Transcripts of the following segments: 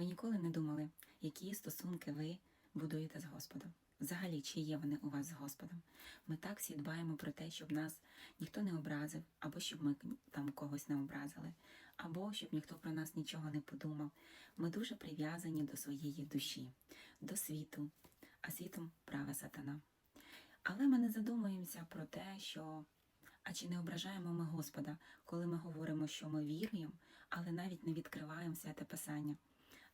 Ви ніколи не думали, які стосунки ви будуєте з Господом? Взагалі, чи є вони у вас з Господом? Ми так всі дбаємо про те, щоб нас ніхто не образив, або щоб ми там когось не образили, або щоб ніхто про нас нічого не подумав. Ми дуже прив'язані до своєї душі, до світу, а світом праве сатана. Але ми не задумуємося про те, що а чи не ображаємо ми Господа, коли ми говоримо, що ми віруємо, але навіть не відкриваємо святе Писання.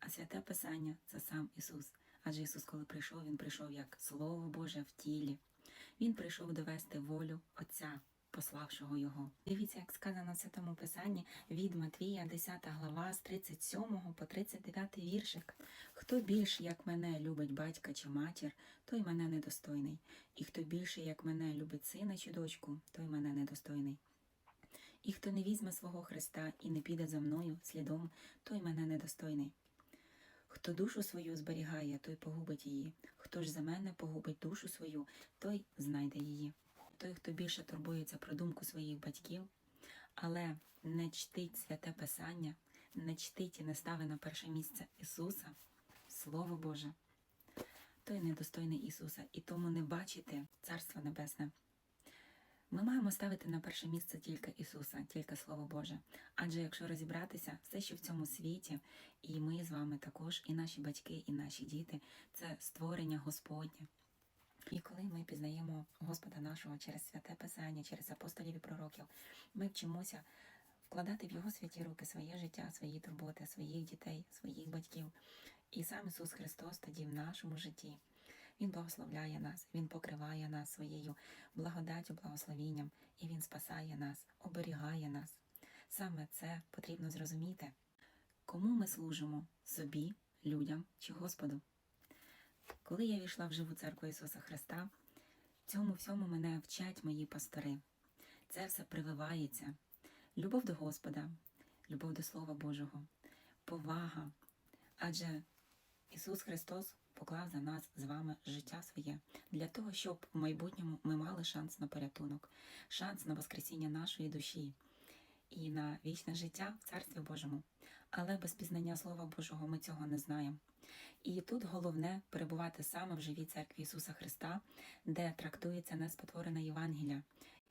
А святе Писання це сам Ісус. Адже Ісус, коли прийшов, Він прийшов як Слово Боже в тілі. Він прийшов довести волю Отця, пославшого Його. Дивіться, як сказано в Святому Писанні від Матвія, 10 глава, з 37 по 39 віршик. Хто більше, як мене, любить батька чи матір, той мене недостойний. І хто більше, як мене, любить сина чи дочку, той мене недостойний. І хто не візьме свого Христа і не піде за мною слідом, той мене недостойний. Хто душу свою зберігає, той погубить її. Хто ж за мене погубить душу свою, той знайде її. Той, хто більше турбується про думку своїх батьків, але не чтить святе Писання, не чтить і не ставить на перше місце Ісуса, Слово Боже, той недостойний Ісуса, і тому не бачите Царство Небесне. Ми маємо ставити на перше місце тільки Ісуса, тільки Слово Боже. Адже якщо розібратися, все, що в цьому світі, і ми з вами також, і наші батьки, і наші діти це створення Господнє. І коли ми пізнаємо Господа нашого через святе Писання, через апостолів і пророків, ми вчимося вкладати в Його святі руки своє життя, свої турботи, своїх дітей, своїх батьків. І сам Ісус Христос тоді в нашому житті. Він благословляє нас, Він покриває нас своєю благодаттю, благословінням, і Він спасає нас, оберігає нас. Саме це потрібно зрозуміти. Кому ми служимо собі, людям чи Господу? Коли я війшла в живу церкву Ісуса Христа, цьому всьому мене вчать мої пастори. Це все прививається. Любов до Господа, любов до Слова Божого, повага. Адже Ісус Христос поклав за нас з вами життя своє для того, щоб в майбутньому ми мали шанс на порятунок, шанс на воскресіння нашої душі і на вічне життя в Царстві Божому. Але без пізнання Слова Божого ми цього не знаємо. І тут головне перебувати саме в живій церкві Ісуса Христа, де трактується неспотворене Євангелія.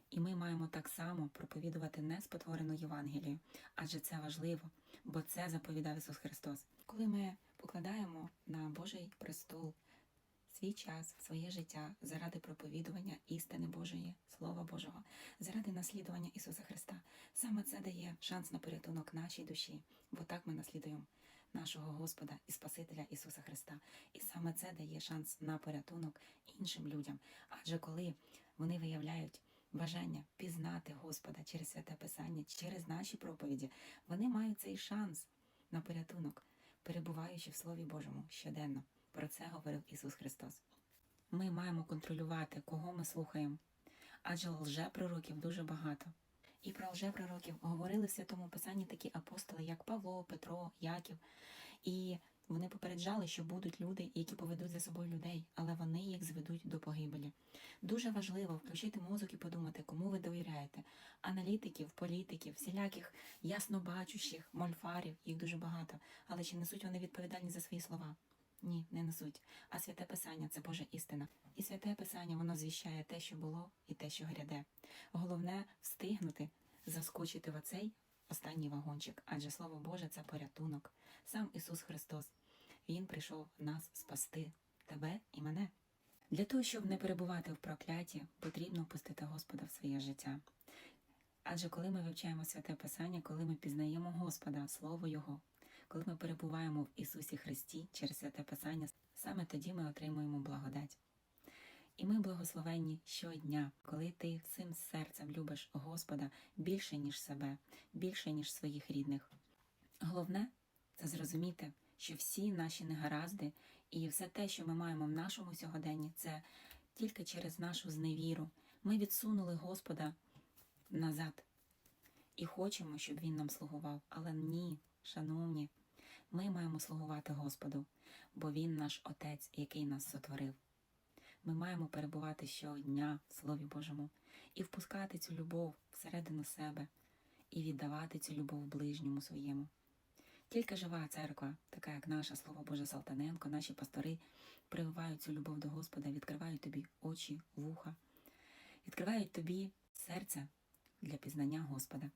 І ми маємо так само проповідувати неспотворену Євангелію, адже це важливо, бо це заповідав Ісус Христос. Коли ми покладаємо на Божий престол свій час, своє життя заради проповідування істини Божої, Слова Божого, заради наслідування Ісуса Христа, саме це дає шанс на порятунок нашій душі, бо так ми наслідуємо нашого Господа і Спасителя Ісуса Христа. І саме це дає шанс на порятунок іншим людям. Адже коли вони виявляють бажання пізнати Господа через святе Писання, через наші проповіді, вони мають цей шанс на порятунок, перебуваючи в Слові Божому щоденно. Про це говорив Ісус Христос. Ми маємо контролювати, кого ми слухаємо, адже лжепророків дуже багато. І про лжепророків говорили в святому Писанні такі апостоли, як Павло, Петро, Яків. І вони попереджали, що будуть люди, які поведуть за собою людей, але вони їх зведуть до погибелі. Дуже важливо включити мозок і подумати, кому ви довіряєте. Аналітиків, політиків, всіляких яснобачущих, мольфарів, їх дуже багато. Але чи несуть вони відповідальність за свої слова? Ні, не несуть. А святе Писання це Божа істина. І святе Писання воно звіщає те, що було, і те, що гряде. Головне встигнути заскочити в оцей останній вагончик, адже Слово Боже це порятунок. Сам Ісус Христос. Він прийшов нас спасти, тебе і мене. Для того, щоб не перебувати в прокляті, потрібно впустити Господа в своє життя. Адже коли ми вивчаємо святе Писання, коли ми пізнаємо Господа, Слово Його, коли ми перебуваємо в Ісусі Христі через святе Писання, саме тоді ми отримуємо благодать. І ми благословенні щодня, коли ти всім серцем любиш Господа більше, ніж себе, більше, ніж своїх рідних. Головне це зрозуміти, що всі наші негаразди і все те, що ми маємо в нашому сьогоденні, це тільки через нашу зневіру. Ми відсунули Господа назад і хочемо, щоб Він нам слугував. Але ні, шановні, ми маємо слугувати Господу, бо Він наш Отець, який нас сотворив. Ми маємо перебувати щодня в Слові Божому і впускати цю любов всередину себе і віддавати цю любов ближньому своєму. Тільки жива церква, така як наша, Слово Боже Салтаненко, наші пастори прививають цю любов до Господа, відкривають тобі очі, вуха, відкривають тобі серце для пізнання Господа.